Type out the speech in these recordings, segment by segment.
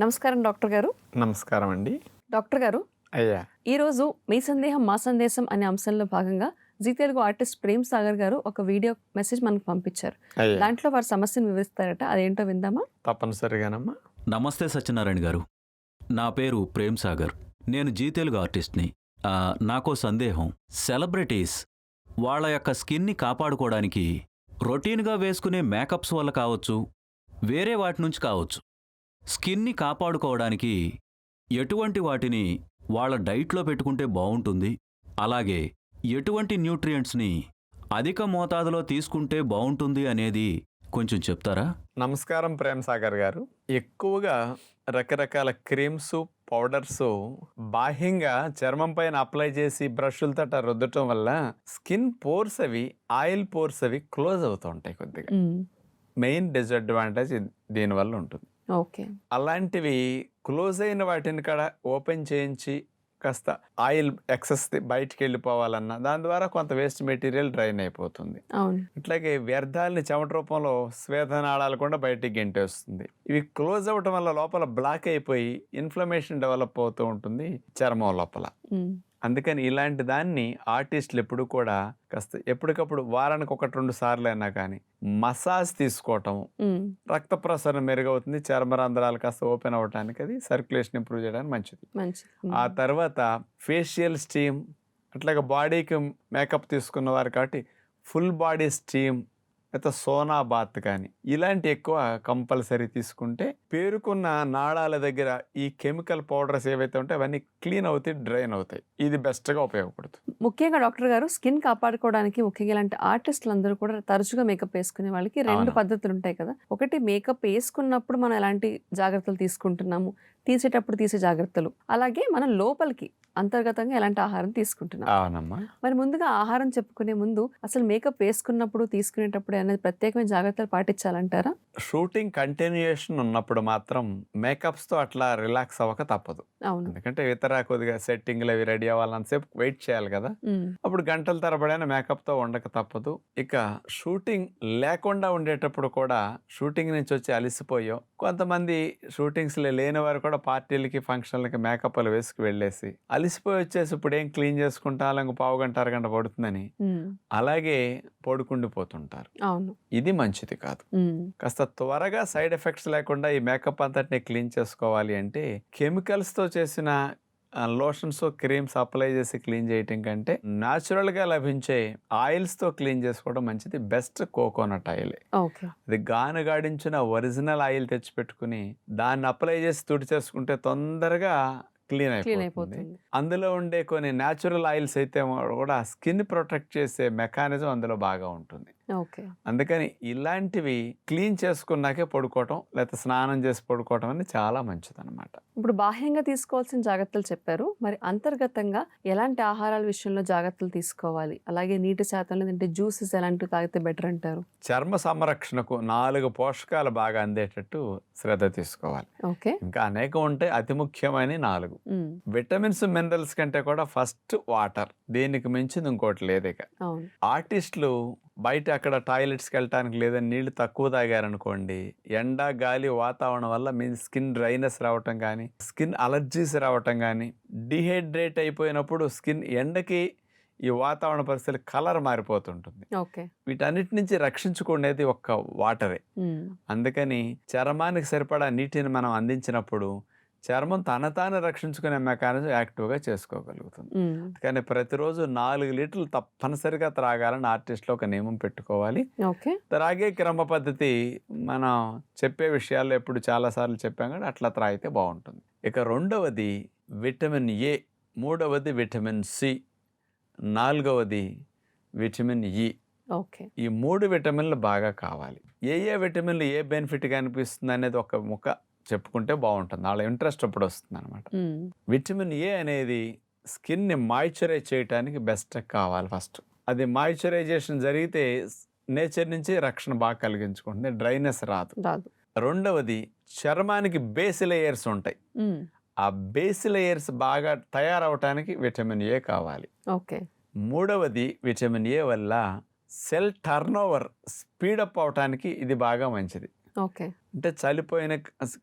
నమస్కారం డాక్టర్ గారు. నమస్కారం అండి. డాక్టర్ గారు అయ్యా. ఈరోజు మీ సందేహం మా సందేశం అనే అంశంలో భాగంగా జీ తెలుగు ఆర్టిస్ట్ ప్రేమ్ సాగర్ గారు ఒక వీడియో మెసేజ్ మనకు పంపించారు. దాంట్లో వారి సమస్యను వివరిస్తారట. అదేంటో విందామా? తప్పనిసరిగానమ్మా నమస్తే సత్యనారాయణ గారు. నా పేరు ప్రేమ్ సాగర్. నేను జీ తెలుగు ఆర్టిస్ట్ని. ఆ, నాకో సందేహం. సెలబ్రిటీస్ వాళ్ళ యొక్క స్కిన్ని కాపాడుకోవడానికి రొటీన్గా వేసుకునే మేకప్స్ వల్ల కావచ్చు వేరే వాటి నుంచి కావచ్చు స్కిన్ని కాపాడుకోవడానికి ఎటువంటి వాటిని వాళ్ళ డైట్లో పెట్టుకుంటే బావుంటుంది అలాగే ఎటువంటి న్యూట్రియంట్స్ని అధిక మోతాదులో తీసుకుంటే బావుంటుంది అనేది కొంచెం చెప్తారా? నమస్కారం ప్రేమ్ సాగర్ గారు. ఎక్కువగా రకరకాల క్రీమ్స్ పౌడర్స్ బాహ్యంగా చర్మం పైన అప్లై చేసి బ్రష్లతో రుద్దటం వల్ల స్కిన్ పోర్స్ అవి ఆయిల్ పోర్స్ అవి క్లోజ్ అవుతూ ఉంటాయి కొద్దిగా. మెయిన్ డిసడ్వాంటేజ్ దీనివల్ల ఉంటుంది. ఓకే. అలాంటివి క్లోజ్ అయిన వాటిని కూడా ఓపెన్ చేయించి కాస్త ఆయిల్ ఎక్సెస్ బయటికి వెళ్ళిపోవాలన్నా దాని ద్వారా కొంత వేస్ట్ మెటీరియల్ డ్రైన్ అయిపోతుంది. ఇట్లాగే వ్యర్థాలని చెమట రూపంలో స్వేదనాళాలు కూడా బయటికి గెంటేస్తుంది. ఇవి క్లోజ్ అవ్వటం వల్ల లోపల బ్లాక్ అయిపోయి ఇన్ఫ్లమేషన్ డెవలప్ అవుతూ ఉంటుంది చర్మం లోపల. అందుకని ఇలాంటి దాన్ని ఆర్టిస్టులు ఎప్పుడు కూడా కాస్త ఎప్పటికప్పుడు వారానికి ఒకటి రెండు సార్లు అయినా కానీ మసాజ్ తీసుకోవటం రక్త ప్రసరణ మెరుగవుతుంది చర్మరంధ్రాలు కాస్త ఓపెన్ అవ్వడానికి అది సర్క్యులేషన్ ఇంప్రూవ్ చేయడానికి మంచిది. ఆ తర్వాత ఫేషియల్ స్టీమ్ అట్లాగే బాడీకి మేకప్ తీసుకున్న వారు కాబట్టి ఫుల్ బాడీ స్టీమ్ అయితే సోనా బాత్ కానీ ఇలాంటి ఎక్కువ కంపల్సరీ తీసుకుంటే పేరుకున్న నాళాల దగ్గర ఈ కెమికల్ పౌడర్స్ ఏవైతే ఉంటాయో అవన్నీ క్లీన్ అవుతాయి డ్రైన్ అవుతాయి. ఇది బెస్ట్గా ఉపయోగపడుతుంది. ముఖ్యంగా డాక్టర్ గారు స్కిన్ కాపాడుకోవడానికి ముఖ్యంగా ఇలాంటి ఆర్టిస్టులు అందరూ కూడా తరచుగా మేకప్ వేసుకునే వాళ్ళకి రెండు. పద్ధతులు ఉంటాయి కదా. ఒకటి మేకప్ వేసుకున్నప్పుడు మనం ఎలాంటి జాగ్రత్తలు తీసుకుంటున్నాము? తీసేటప్పుడు తీసే జాగ్రత్తలు. అలాగే మనం లోపలికి అంతర్గతంగా ఎలాంటి ఆహారం తీసుకుంటున్నాం. అవునమ్మా. మరి ముందుగా ఆహారం చెప్పుకునే ముందు అసలు మేకప్ వేసుకున్నప్పుడు తీసుకునేటప్పుడు అనేది ప్రత్యేకమైన జాగ్రత్తలు పాటించాలంటారా? షూటింగ్ కంటిన్యూషన్ ఉన్నప్పుడు మాత్రం మేకప్స్తో అట్లా రిలాక్స్ అవ్వక తప్పదు. అవును. ఎందుకంటే ఇతర కొద్దిగా సెట్టింగ్లు అవి రెడీ అవ్వాలన్నంతసేపు వెయిట్ చేయాలి కదా. అప్పుడు గంటల తరబడైన మేకప్తో ఉండక తప్పదు. ఇక షూటింగ్ లేకుండా ఉండేటప్పుడు కూడా షూటింగ్ నుంచి వచ్చి అలసిపోయో కొంతమంది షూటింగ్స్ లేని వారు కూడా పార్టీలకి ఫంక్షన్లకి మేకప్లు వేసుకు వెళ్ళేసి అలసిపోయి వచ్చేసి ఇప్పుడు ఏం క్లీన్ చేసుకుంటా? ఇంక పావు గంట అరగంట పడుతుందని అలాగే పడుకుండిపోతుంటారు అవును. ఇది మంచిది కాదు. కాస్త త్వరగా సైడ్ ఎఫెక్ట్స్ లేకుండా ఈ మేకప్ అంతటిని క్లీన్ చేసుకోవాలి అంటే కెమికల్స్తో చేసిన లోషన్స్ క్రీమ్స్ అప్లై చేసి క్లీన్ చేయటం కంటే న్యాచురల్గా లభించే ఆయిల్స్తో క్లీన్ చేసుకోవడం మంచిది. Best coconut oil. అది గానుగాడించిన ఒరిజినల్ ఆయిల్ తెచ్చిపెట్టుకుని దాన్ని అప్లై చేసి తుడి చేసుకుంటే తొందరగా క్లీన్ అయిపోతుంది. అందులో ఉండే కొన్ని న్యాచురల్ ఆయిల్స్ అయితే కూడా స్కిన్ ప్రొటెక్ట్ చేసే మెకానిజం అందులో బాగా ఉంటుంది. అందుకని ఇలాంటివి క్లీన్ చేసుకున్నాకే పడుకోవటం లేకపోతే స్నానం చేసి పడుకోవటం అనేది చాలా మంచిది అనమాట ఇప్పుడు బాహ్యంగా తీసుకోవాల్సిన జాగ్రత్తలు చెప్పారు. మరి అంతర్గతంగా ఎలాంటి ఆహారాల విషయంలో జాగ్రత్తలు తీసుకోవాలి? అలాగే నీటి శాతం లేదంటే జ్యూసెస్ ఎలాంటివి తాగితే బెటర్ అంటారు? చర్మ సంరక్షణకు నాలుగు పోషకాలు బాగా అందేటట్టు శ్రద్ధ తీసుకోవాలి. ఓకే. ఇంకా అనేకం ఉంటాయి అతి ముఖ్యమైన నాలుగు. విటమిన్స్ మినరల్స్ కంటే కూడా ఫస్ట్ వాటర్. దీనికి మించింది ఇంకోటి లేదు ఇక ఆర్టిస్టులు బయట అక్కడ టాయిలెట్స్కి వెళ్ళటానికి లేదని నీళ్ళు తక్కువ తాగారనుకోండి ఎండ గాలి వాతావరణం వల్ల మీ స్కిన్ డ్రైనెస్ రావటం కానీ స్కిన్ అలర్జీస్ రావటం కానీ డిహైడ్రేట్ అయిపోయినప్పుడు స్కిన్ ఎండకి ఈ వాతావరణ పరిస్థితులు కలర్ మారిపోతుంటుంది. వీటన్నిటి నుంచి రక్షించుకునేది ఒక్క వాటరే. అందుకని చర్మానికి సరిపడా నీటిని మనం అందించినప్పుడు చర్మం తన తాను రక్షించుకునే మెకానిజం యాక్టివ్గా చేసుకోగలుగుతుంది. కానీ ప్రతిరోజు నాలుగు లీటర్లు తప్పనిసరిగా త్రాగాలని ఆర్టిస్ట్లో ఒక నియమం పెట్టుకోవాలి. ఓకే. త్రాగే క్రమ పద్ధతి మనం చెప్పే విషయాల్లో ఎప్పుడు చాలాసార్లు చెప్పాం కానీ అట్లా త్రాగితే బాగుంటుంది. ఇక రెండవది విటమిన్ ఏ మూడవది విటమిన్ సి నాలుగవది విటమిన్ ఇ ఓకే. ఈ మూడు విటమిన్లు బాగా కావాలి. ఏ ఏ విటమిన్లు ఏ బెనిఫిట్గా అనిపిస్తుంది అనేది ఒక ముక్క చెప్పుకుంటే బాగుంటుంది. వాళ్ళ ఇంట్రెస్ట్ అప్పుడు వస్తుంది అనమాట విటమిన్ ఏ అనేది స్కిన్ని మాయిశ్చరైజ్ చేయడానికి బెస్ట్ కావాలి ఫస్ట్. అది మాయిశ్చరైజేషన్ జరిగితే నేచర్ నుంచి రక్షణ బాగా కలిగించుకుంటుంది. డ్రైనెస్ రాదు. రెండవది చర్మానికి బేస్ లేయర్స్ ఉంటాయి. ఆ బేస్ లేయర్స్ బాగా తయారవటానికి విటమిన్ ఏ కావాలి. ఓకే. మూడవది విటమిన్ ఏ వల్ల సెల్ టర్నోవర్ స్పీడప్ అవటానికి ఇది బాగా మంచిది. ఓకే. అంటే చనిపోయిన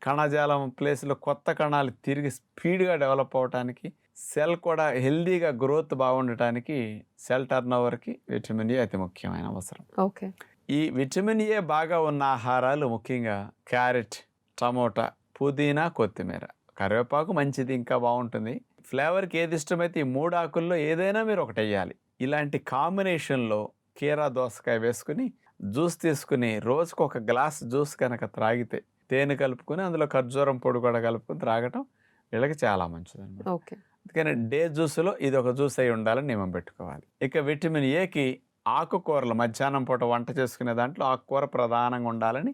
కణజాలం ప్లేస్లో కొత్త కణాలు తిరిగి స్పీడ్గా డెవలప్ అవడానికి సెల్ కూడా హెల్దీగా గ్రోత్ బాగుండటానికి సెల్ టర్న్ ఓవర్కి విటమిన్ ఏ అతి ముఖ్యమైన అవసరం. ఓకే. ఈ విటమిన్ ఏ బాగా ఉన్న ఆహారాలు ముఖ్యంగా క్యారెట్ టమోటా పుదీనా కొత్తిమీర. కరివేపాకు మంచిది ఇంకా బాగుంటుంది. ఫ్లేవర్కి ఏది ఇష్టమైతే ఈ మూడు ఆకుల్లో ఏదైనా మీరు ఒకటి వేయాలి. ఇలాంటి కాంబినేషన్లో కీరా దోసకాయ వేసుకుని జ్యూస్ తీసుకుని రోజుకు ఒక గ్లాస్ జ్యూస్ కనుక త్రాగితే తేనె కలుపుకొని అందులో ఖర్జూరం పొడి కూడా కలుపుకొని త్రాగటం వీళ్ళకి చాలా మంచిది అనమాట ఓకే. అందుకని డే జ్యూస్లో ఇది ఒక జ్యూస్ అయి ఉండాలని నియమం పెట్టుకోవాలి. ఇక విటమిన్ ఏకి ఆకుకూరలు మధ్యాహ్నం పూట వంట చేసుకునే దాంట్లో ఆకుకూర ప్రధానంగా ఉండాలని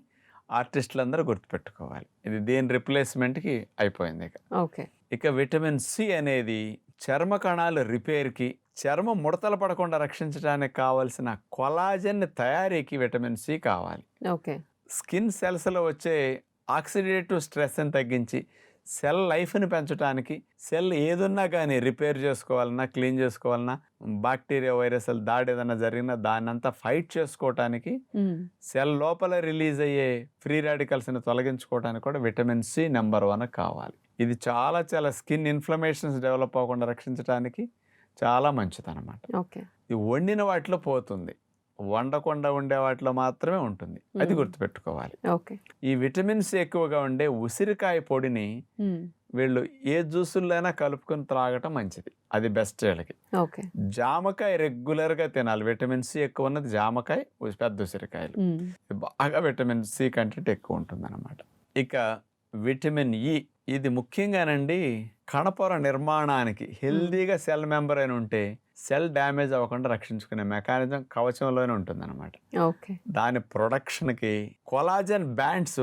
ఆర్టిస్టులు అందరూ గుర్తుపెట్టుకోవాలి. ఇది దీని రిప్లేస్మెంట్కి అయిపోయింది ఇక. ఓకే. ఇక విటమిన్ సి అనేది చర్మ కణాలు రిపేర్కి చర్మం ముడతలు పడకుండా రక్షించడానికి కావాల్సిన కొలాజన్ తయారీకి విటమిన్ సి కావాలి. ఓకే. స్కిన్ సెల్స్లో వచ్చే ఆక్సిడేటివ్ స్ట్రెస్ని తగ్గించి సెల్ లైఫ్ని పెంచడానికి సెల్ ఏదున్నా కానీ రిపేర్ చేసుకోవాలన్నా క్లీన్ చేసుకోవాలన్నా బాక్టీరియా వైరస్ దాడి ఏదైనా జరిగినా దాన్ని అంతా ఫైట్ చేసుకోవటానికి. సెల్ లోపల రిలీజ్ అయ్యే ఫ్రీ రాడికల్స్ని తొలగించుకోవడానికి కూడా విటమిన్ సి నెంబర్ వన్ కావాలి. ఇది చాలా చాలా స్కిన్ ఇన్ఫ్లమేషన్స్ డెవలప్ అవ్వకుండా రక్షించడానికి చాలా మంచిదన్నమాట. ఓకే. ఇది వండిన వాటిలో పోతుంది. వండకుండా ఉండే వాటిలో మాత్రమే ఉంటుంది. అది. గుర్తుపెట్టుకోవాలి. ఈ విటమిన్స్ ఎక్కువగా ఉండే ఉసిరికాయ పొడిని. వీళ్ళు ఏ జ్యూసుల్లో కలుపుకొని త్రాగటం మంచిది. అది బెస్ట్ వీళ్ళకి. జామకాయ రెగ్యులర్గా తినాలి. విటమిన్ సి ఎక్కువ ఉన్నది జామకాయ పెద్ద ఉసిరికాయలు. బాగా విటమిన్ సి కంటెంట్ ఎక్కువ ఉంటుంది ఇక విటమిన్ ఇ ఇది ముఖ్యంగానండి కణపొర నిర్మాణానికి హెల్దీగా సెల్ మెంబర్ అయిన ఉంటే సెల్ డ్యామేజ్ అవ్వకుండా రక్షించుకునే మెకానిజం కవచంలోనే ఉంటుందన్నమాట ఓకే దాని ప్రొడక్షన్కి కొలాజన్ బ్యాండ్స్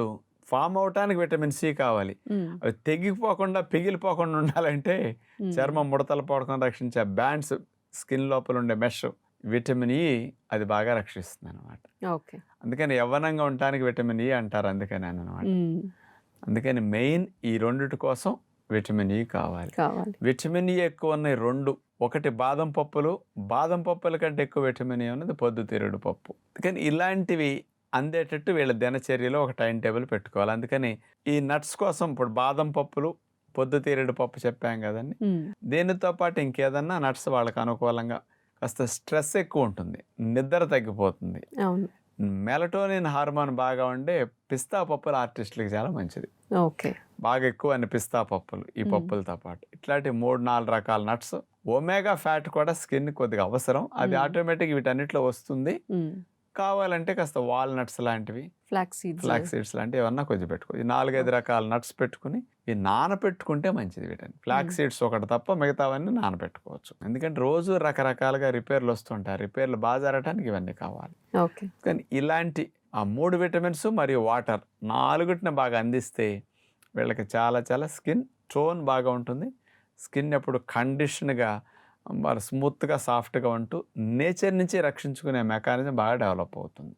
ఫామ్ అవటానికి విటమిన్ సి కావాలి. అవి తెగిపోకుండా పిగిలిపోకుండా ఉండాలంటే. చర్మం ముడతలు పడకుండా రక్షించే బ్యాండ్స్ స్కిన్ లోపల ఉండే మెష్ విటమిన్ ఇ అది బాగా రక్షిస్తుంది అనమాట ఓకే అందుకని యవ్వనంగా ఉండటానికి విటమిన్ ఇ అంటారు అందుకని అనమాట. అందుకని మెయిన్ ఈ రెండిటి కోసం విటమిన్ ఇ కావాలి. కావాలి. విటమిన్ ఇ ఎక్కువ ఉన్నాయి రెండు. ఒకటి బాదం పప్పులు. బాదం పప్పుల కంటే ఎక్కువ విటమిన్ ఇ ఉన్నది పొద్దుతిరుగుడు పప్పు. అందుకని ఇలాంటివి అందేటట్టు వీళ్ళ దినచర్యలో ఒక టైం టేబుల్ పెట్టుకోవాలి. అందుకని ఈ నట్స్ కోసం ఇప్పుడు బాదం పప్పులు పొద్దుతిరుగుడు పప్పు చెప్పాం కదండి. దీనితో పాటు ఇంకేదన్నా నట్స్ వాళ్ళకి అనుకూలంగా కాస్త స్ట్రెస్ ఎక్కువ ఉంటుంది. నిద్ర తగ్గిపోతుంది. మెలటోనిన్ హార్మోన్ బాగా ఉండే పిస్తా పప్పులు ఆర్టిస్టులకి చాలా మంచిది ఓకే బాగా ఎక్కువ అన్ని పిస్తా పప్పులు ఈ. పప్పులతో పాటు ఇట్లాంటి మూడు నాలుగు రకాల నట్స్ ఒమేగా ఫ్యాట్ కూడా స్కిన్ కొద్దిగా అవసరం అది. ఆటోమేటిక్ వీటన్నిటిలో వస్తుంది. కావాలంటే కాస్త వాల్నట్స్ లాంటివి ఫ్లాక్స్ సీడ్స్. ఫ్లాక్ సీడ్స్ లాంటివి ఏమన్నా కొంచెం పెట్టుకో. ఈ నాలుగైదు రకాల నట్స్ పెట్టుకుని ఈ నానపెట్టుకుంటే మంచిది వీటని ఫ్లాక్. సీడ్స్ ఒకటి తప్ప మిగతావన్నీ నానపెట్టుకోవచ్చు. ఎందుకంటే రోజు రకరకాలుగా రిపేర్లు వస్తుంటాయి. రిపేర్లు బాగా జరగటానికి ఇవన్నీ కావాలి. ఓకే. కానీ ఇలాంటి ఆ మూడు విటమిన్స్ మరియు వాటర్ నాలుగుటిని బాగా అందిస్తే వీళ్ళకి చాలా చాలా స్కిన్ టోన్ బాగా ఉంటుంది. స్కిన్ ఎప్పుడు కండిషన్గా స్మూత్గా సాఫ్ట్గా ఉంటూ నేచర్ నుంచి రక్షించుకునే మెకానిజం బాగా డెవలప్ అవుతుంది.